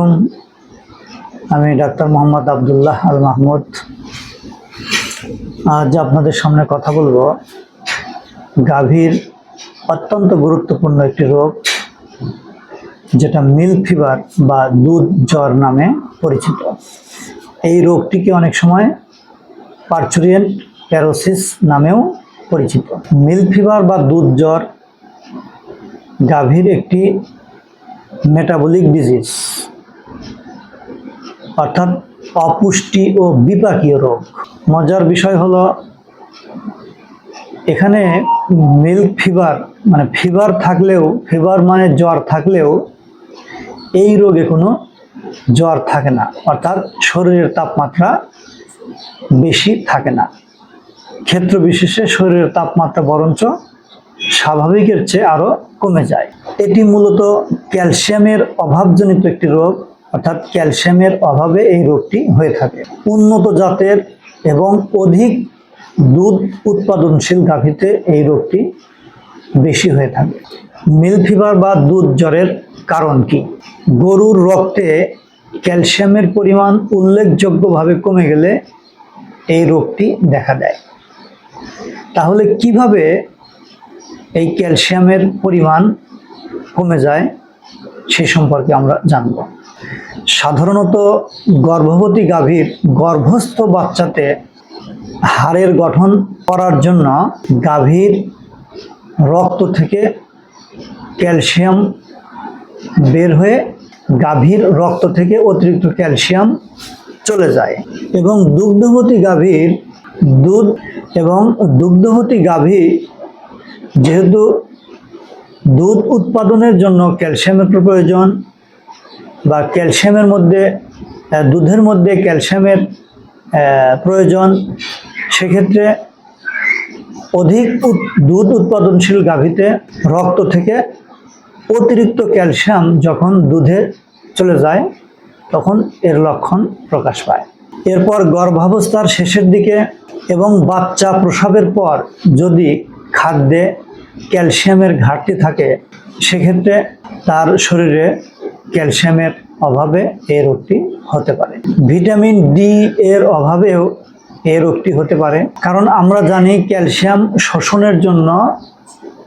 আলাইকুম। আমি ডাক্তার মোহাম্মদ আবদুল্লাহ আল মাহমুদ। আজ আপনাদের সামনে কথা বলব গাভীর অত্যন্ত গুরুত্বপূর্ণ একটি রোগ, যেটা মিল্ক ফিভার বা দুধ জ্বর নামে পরিচিত। এই রোগটিকে অনেক সময় পার্চুরিয়েন্ট প্যারোসিস নামেও পরিচিত। মিল্ক ফিভার বা দুধ জ্বর গাভীর একটি মেটাবলিক ডিজিজ অর্থাৎ অপুষ্টি ও বিপাকীয় রোগ। মজার বিষয় হলো, এখানে মিল্ক ফিভার মানে ফিভার থাকলেও, ফিভার মানে জ্বর থাকলেও এই রোগে কোনো জ্বর থাকে না। অর্থাৎ শরীরের তাপমাত্রা বেশি থাকে না। ক্ষেত্র বিশেষে শরীরের তাপমাত্রা বরঞ্চ স্বাভাবিকের চেয়ে আরও কমে যায়। এটি মূলত ক্যালসিয়ামের অভাবজনিত একটি রোগ। অর্থাৎ ক্যালসিয়ামের অভাবে এই রোগটি হয়ে থাকে। উন্নত জাতের এবং অধিক দুধ উৎপাদনশীল গাভীতে এই রোগটি বেশি হয়ে থাকে। মিল ফিভার বা দুধ জ্বরের কারণ কি? গরুর রক্তে ক্যালসিয়ামের পরিমাণ উল্লেখযোগ্যভাবে কমে গেলে এই রোগটি দেখা দেয়। তাহলে কীভাবে এই ক্যালসিয়ামের পরিমাণ কমে যায় সে সম্পর্কে আমরা জানব। সাধারণত গর্ভবতী গাভীর গর্ভস্থ বাচ্চাতে হাড়ের গঠন করার জন্য গাভীর রক্ত থেকে ক্যালসিয়াম বের হয়ে গাভীর রক্ত থেকে অতিরিক্ত ক্যালসিয়াম চলে যায় এবং দুগ্ধবতী গাভীর দুধ এবং দুগ্ধবতী গাভী যেহেতু দুধ উৎপাদনের জন্য ক্যালসিয়ামের প্রয়োজন বা ক্যালসিয়ামের মধ্যে দুধের মধ্যে ক্যালসিয়ামের প্রয়োজন, সেক্ষেত্রে অধিক দুধ উৎপাদনশীল গাভীতে রক্ত থেকে অতিরিক্ত ক্যালসিয়াম যখন দুধে চলে যায়, তখন এর লক্ষণ প্রকাশ পায়। এরপর গর্ভাবস্থার শেষের দিকে এবং বাচ্চা প্রসবের পর যদি খাদ্যে ক্যালসিয়ামের ঘাটতি থাকে, সেক্ষেত্রে তার শরীরে ক্যালসিয়ামের অভাবে এই রোগটি হতে পারে। ভিটামিন ডি এর অভাবেও এই রোগটি হতে পারে। কারণ আমরা জানি ক্যালসিয়াম শোষণের জন্য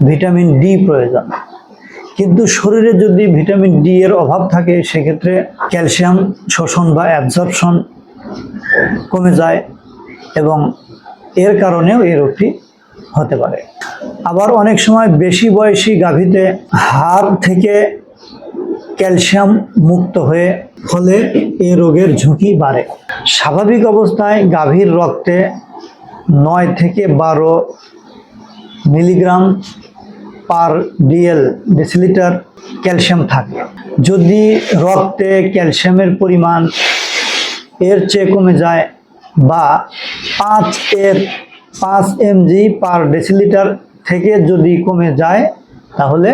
ভিটামিন ডি প্রয়োজন। কিন্তু শরীরে যদি ভিটামিন ডি এর অভাব থাকে, সেক্ষেত্রে ক্যালসিয়াম শোষণ বা অ্যাবজর্পশন কমে যায় এবং এর কারণেও এই রোগটি হতে পারে। আবার অনেক সময় বেশি বয়সী গাভীতে হাড় থেকে ক্যালসিয়াম মুক্ত হয়ে ফলে এ রোগের ঝুঁকি বাড়ে। স্বাভাবিক অবস্থায় গাভীর রক্তে নয় থেকে বারো milligram per DL decilitre calcium থাকে। যদি রক্তে ক্যালসিয়ামের পরিমাণ এর চেয়ে কমে যায় বা পাঁচ এর পাঁচ এমজি পার ডেসিলিটার থেকে যদি কমে যায়, তাহলে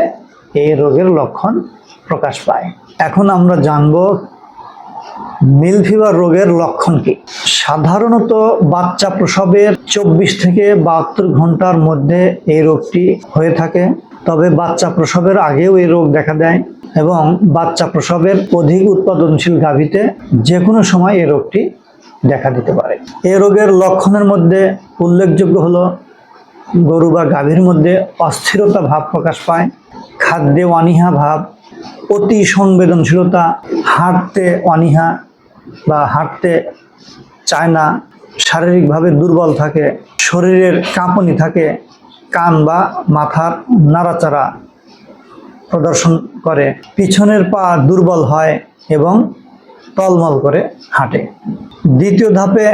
এই রোগের লক্ষণ প্রকাশ পায়। এখন আমরা জানব মিল ফিভার রোগের লক্ষণ কি? সাধারণত বাচ্চা প্রসবের চব্বিশ থেকে বাহাত্তর ঘণ্টার মধ্যে এই রোগটি হয়ে থাকে, তবে বাচ্চা প্রসবের আগেও এই রোগ দেখা দেয় এবং বাচ্চা প্রসবের অধিক উৎপাদনশীল গাভীতে যে কোনো সময় এই রোগটি দেখা দিতে পারে। এই রোগের লক্ষণের মধ্যে উল্লেখযোগ্য হলো, গরু বা গাভীর মধ্যে অস্থিরতা ভাব প্রকাশ পায়, খাদ্যে অনীহা ভাব অতি সংবেদনশীলতা, হাঁটতে অনীহা বা হাঁটতে চায় না, শারীরিকভাবে দুর্বল থাকে, শরীরের কাঁপনি থাকে, কান বা মাথার নাড়াচাড়া প্রদর্শন করে, পিছনের পা দুর্বল হয় এবং টলমল করে হাঁটে। দ্বিতীয় ধাপে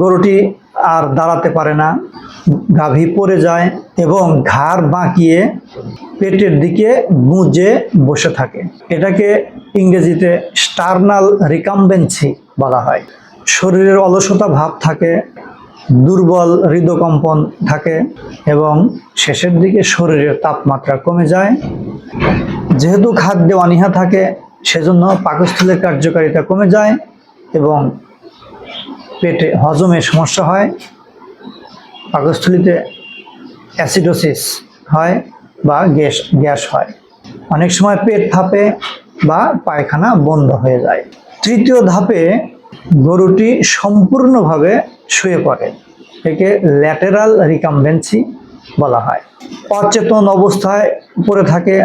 গরুটি আর দাঁড়াতে পারে না। গাভী পড়ে যায় এবং ঘাড় বাঁকিয়ে পেটের দিকে গুঁজে বসে থাকে। এটাকে ইংরেজিতে স্টার্নাল রিকাম্বেন্সি বলা হয়। শরীরের অলসতা ভাব থাকে, দুর্বল হৃদকম্পন থাকে এবং শেষের দিকে শরীরের তাপমাত্রা কমে যায়। যেহেতু খাদ্যে অনীহা থাকে, সেজন্য পাকস্থলের কার্যকারিতা কমে যায় এবং পেটে হজমে সমস্যা হয়, পাকস্থলীতে অ্যাসিডোসিস হয় বা গ্যাস গ্যাস হয়। অনেক সময় পেট ফাঁপে বা পায়খানা বন্ধ হয়ে যায়। তৃতীয় ধাপে গরুটি সম্পূর্ণভাবে শুয়ে পড়ে, একে ল্যাটেরাল রিকামবেন্সি বলা হয়। অচেতন অবস্থায় পড়ে থাকে,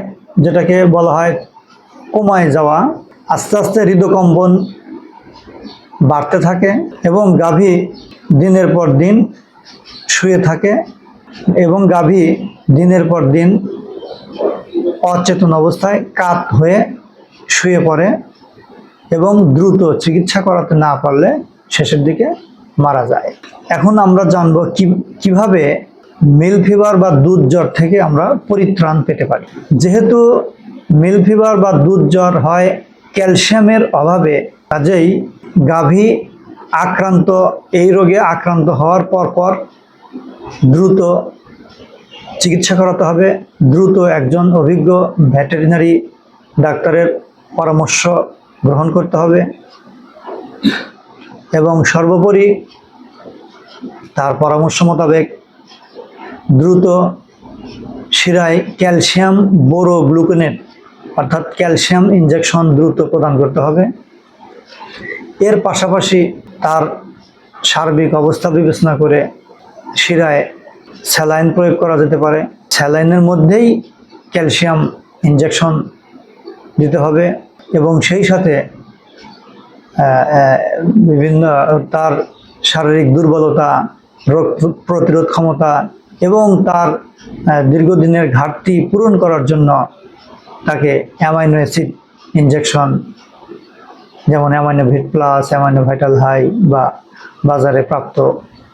যেটাকে বলা হয় কমায় যাওয়া। আস্তে আস্তে হৃদকম্পন বাড়তে থাকে এবং গাভী দিনের পর দিন শুয়ে থাকে এবং গাভী দিনের পর দিন অচেতন অবস্থায় কাত হয়ে শুয়ে পড়ে এবং দ্রুত চিকিৎসা করাতে না পারলে শেষের দিকে মারা যায়। এখন আমরা জানব কি, কীভাবে মিল ফিভার বা দুধ জ্বর থেকে আমরা পরিত্রাণ পেতে পারি। যেহেতু মিল ফিভার বা দুধ জ্বর হয় ক্যালসিয়ামের অভাবে, কাজেই গাভী আক্রান্ত, এই রোগে আক্রান্ত হওয়ার পর পর দ্রুত চিকিৎসা করাতে হবে। দ্রুত একজন অভিজ্ঞ ভেটেরিনারি ডাক্তারের পরামর্শ গ্রহণ করতে হবে এবং সর্বোপরি তার পরামর্শ মোতাবেক দ্রুত শিরায় ক্যালসিয়াম বোরো গ্লুকোনেট অর্থাৎ ক্যালসিয়াম ইঞ্জেকশন দ্রুত প্রদান করতে হবে। এর পাশাপাশি তার সার্বিক অবস্থা বিবেচনা করে শিরায় স্যালাইন প্রয়োগ করা যেতে পারে। স্যালাইনের মধ্যেই ক্যালসিয়াম ইনজেকশন দিতে হবে এবং সেই সাথে বিভিন্ন তার শারীরিক দুর্বলতা, রোগ প্রতিরোধ ক্ষমতা এবং তার দীর্ঘদিনের ঘাটতি পূরণ করার জন্য তাকে অ্যামাইনো অ্যাসিড ইনজেকশন যেমন amino vit plus amino vital high বা বাজারে প্রাপ্ত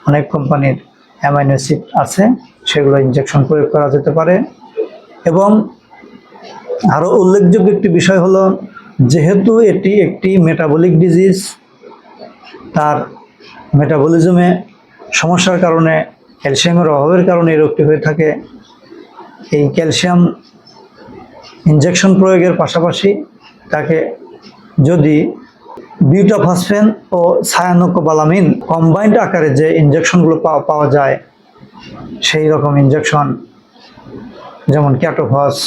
অনেক কোম্পানির অ্যামাইনো অ্যাসিড আছে, সেগুলো ইনজেকশন প্রয়োগ করা যেতে পারে। এবং আরও উল্লেখযোগ্য একটি বিষয় হলো, যেহেতু এটি একটি মেটাবলিক ডিজিজ তার মেটাবলিজমে সমস্যার কারণে ক্যালসিয়ামের অভাবের কারণে এই রোগটি হয়ে থাকে। এই ক্যালসিয়াম ইনজেকশন প্রয়োগের পাশাপাশি তাকে যদি বিউটাফসফেন ও সায়ানোকোবালামিন কম্বাইন্ড আকারে যে ইনজেকশনগুলো পাওয়া যায়, সেই রকম ইনজেকশন যেমন ক্যাটোফস,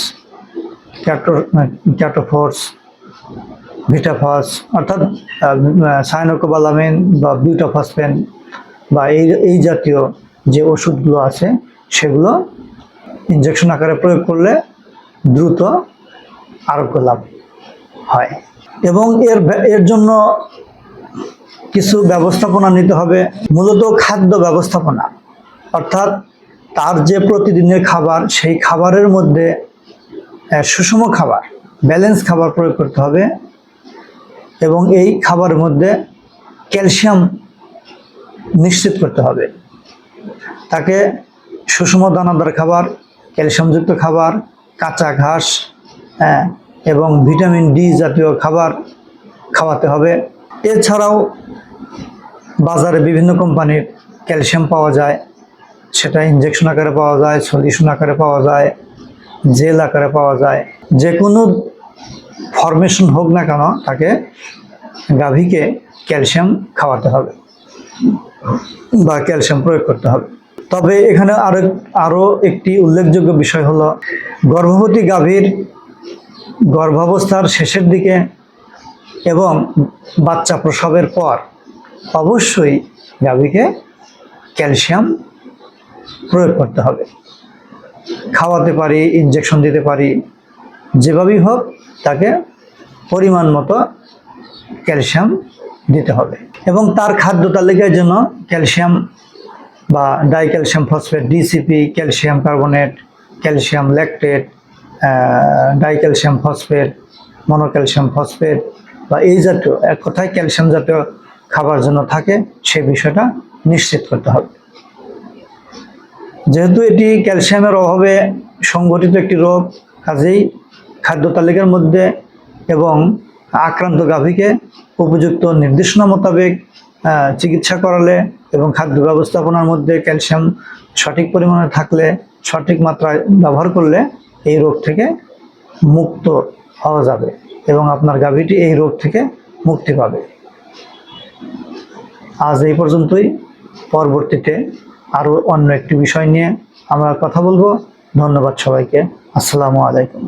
ক্যাটো ক্যাটোফোর্স, ভিটাফস, অর্থাৎ সাইনোকোবালামিন বা বিউটাফসফেন বা এই এই জাতীয় যে ওষুধগুলো আছে, সেগুলো ইনজেকশন আকারে প্রয়োগ করলে দ্রুত আরোগ্য লাভ হয়। এবং এর এর জন্য কিছু ব্যবস্থাপনা নিতে হবে, মূলত খাদ্য ব্যবস্থাপনা। অর্থাৎ তার যে প্রতিদিনের খাবার, সেই খাবারের মধ্যে সুষম খাবার, ব্যালেন্স খাবার প্রয়োগ করতে হবে এবং এই খাবারের মধ্যে ক্যালসিয়াম নিশ্চিত করতে হবে। তাকে সুষম দানাদার খাবার, ক্যালসিয়ামযুক্ত খাবার, কাঁচা ঘাস হ্যাঁ এবং ভিটামিন ডি জাতীয় খাবার খাওয়াতে হবে। এছাড়াও বাজারে বিভিন্ন কোম্পানির ক্যালসিয়াম পাওয়া যায়, সেটা ইনজেকশন আকারে পাওয়া যায়, সলিউশন আকারে পাওয়া যায়, জেল আকারে পাওয়া যায়। যে কোনো ফরমেশন হোক না কেন, তাকে গাভীকে ক্যালসিয়াম খাওয়াতে হবে বা ক্যালসিয়াম প্রয়োগ করতে হবে। তবে এখানে আরও আরও একটি উল্লেখযোগ্য বিষয় হলো, গর্ভবতী গাভীর গর্ভাবস্থার শেষের দিকে এবং বাচ্চা প্রসবের পর অবশ্যই গাভীকে ক্যালসিয়াম প্রয়োগ করতে হবে। খাওয়াতে পারি, ইনজেকশন দিতে পারি, যেভাবেই হোক তাকে পরিমাণ মতো ক্যালসিয়াম দিতে হবে। এবং তার খাদ্য তালিকায় জন্য ক্যালসিয়াম বা dicalcium phosphate, DCP, calcium carbonate, calcium lactate dicalcium phosphate, monocalcium phosphate বা এই জাতীয়, এক কথায় ক্যালসিয়াম জাতীয় খাবার যেন থাকে, সে বিষয়টা নিশ্চিত করতে হবে। যেহেতু এটি ক্যালসিয়ামের অভাবে সংঘটিত একটি রোগ, কাজেই খাদ্য তালিকার মধ্যে এবং আক্রান্ত গাভীকে উপযুক্ত নির্দেশনা মোতাবেক চিকিৎসা করালে এবং খাদ্য ব্যবস্থাপনার মধ্যে ক্যালসিয়াম সঠিক পরিমাণে থাকলে, সঠিক মাত্রায় ব্যবহার করলে এই রোগ থেকে মুক্ত হওয়া যাবে এবং আপনার গাভীটি এই রোগ থেকে মুক্তি পাবে। আজ এই পর্যন্তই। পরবর্তীতে আরও অন্য একটি বিষয় নিয়ে আমরা কথা বলব। ধন্যবাদ সবাইকে। আসসালামু আলাইকুম।